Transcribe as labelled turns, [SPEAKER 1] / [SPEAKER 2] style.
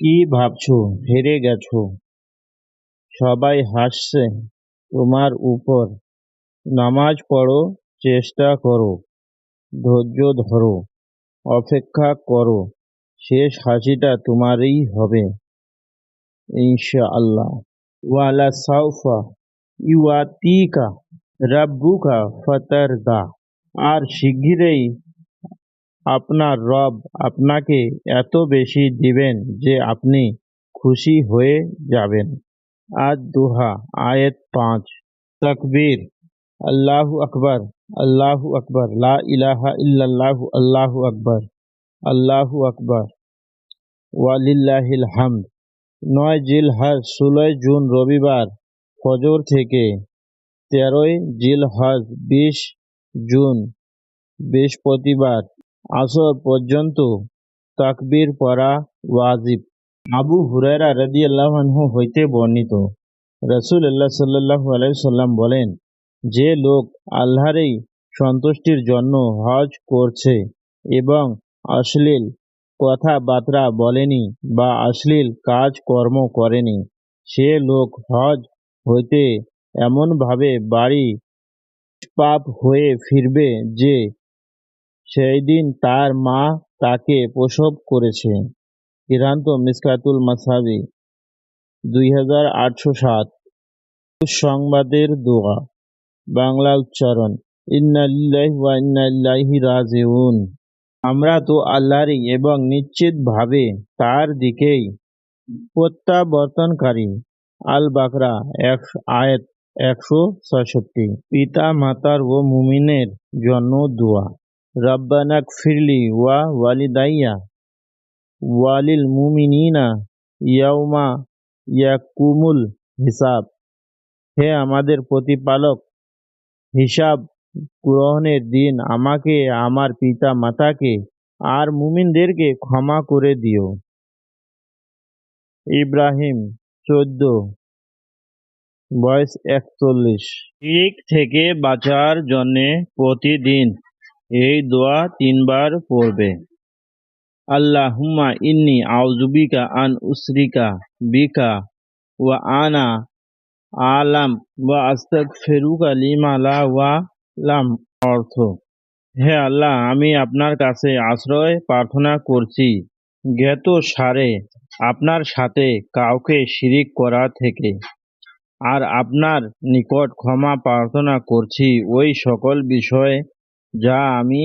[SPEAKER 1] কি ভাবছ? হেরে গেছো। সবাই হাসছে তোমার উপর। নামাজ পড়ো, চেষ্টা করো, ধৈর্য ধরো, অপেক্ষা করো, শেষ হাসিটা তোমারই হবে, ইনশাআল্লাহ। ওয়ালা সাউফা ইউয়াতিকা রাব্বুকা ফাতারদা। আর শিগগিরই আপনার রব আপনাকে এত বেশি দিবেন যে আপনি খুশি হয়ে যাবেন। আজ দুহা আয়াত পাঁচ। তাকবীর, আল্লাহু আকবার আল্লাহু আকবার, লা ইলাহা ইল্লাল্লাহু, আল্লাহু আকবার আল্লাহু আকবার। ওয়ালিল্লাহিল হামদ। নয় জিল হজ ষোলোই জুন রবিবার, ফজর থেকে তেরোই জিল হজ বিশ জুন, বৃহস্পতিবার। আসর পর্যন্ত তাকবীর পড়া ওয়াজিব। আবু হুরায়রা রাদিয়াল্লাহু আনহু হইতে বর্ণিত। রাসূলুল্লাহ সাল্লাল্লাহু আলাইহি সাল্লাম বলেন, যে লোক আল্লাহরই সন্তুষ্টির জন্য হজ করছে এবং অশ্লীল কথাবার্তা বলেনি বা অশ্লীল কাজ কর্ম করেনি, সে লোক হজ হইতে এমনভাবে বাড়ি পাপ হয়ে ফিরবে যে সেই দিন তার মা তাকে প্রসব করেছে। ইরান্ত মিসকাতুল মাসাবি দুই হাজার আটশো সাত। সংবাদের দোয়া, বাংলা উচ্চারণ ইন্নাইল্লাহি রাজিউন। আমরা তো আল্লাহরই এবং নিশ্চিতভাবে তার দিকেই প্রত্যাবর্তনকারী। আল বাকরা এক আয়াত একশো ছয়ষট্টি। পিতা মাতার ও মুমিনের জন্য দোয়া। রব্বানাক ফিরলি ওয়া ওয়ালিদাইয়া ওয়ালিল মুমিনিনা ইয়াউমা ইয়াকুমুল হিসাব হে আমাদের প্রতিপালক, হিসাব গ্রহণের দিন আমাকে, আমার পিতা মাতাকে আর মুমিনদেরকে ক্ষমা করে দিও। ইব্রাহিম চোদ্দ, বয়স একচল্লিশ। শিরিক থেকে বাঁচার জন্যে প্রতিদিন এই দোয়া তিনবার পড়বে। আল্লাহুম্মা ইন্নি আউজুবিকা আন উসরিকা বিকা ওয়া আনা আলাম ওয়া আস্তাক ফেরুকা লিমা লা ওয়া লাম। অর্থ, হে আল্লাহ, আমি আপনার কাছে আশ্রয় প্রার্থনা করছি। জ্ঞাত সারে আপনার সাথে কাউকে শিরিক করা থেকে। আর আপনার নিকট ক্ষমা প্রার্থনা করছি ওই সকল বিষয়ে যা আমি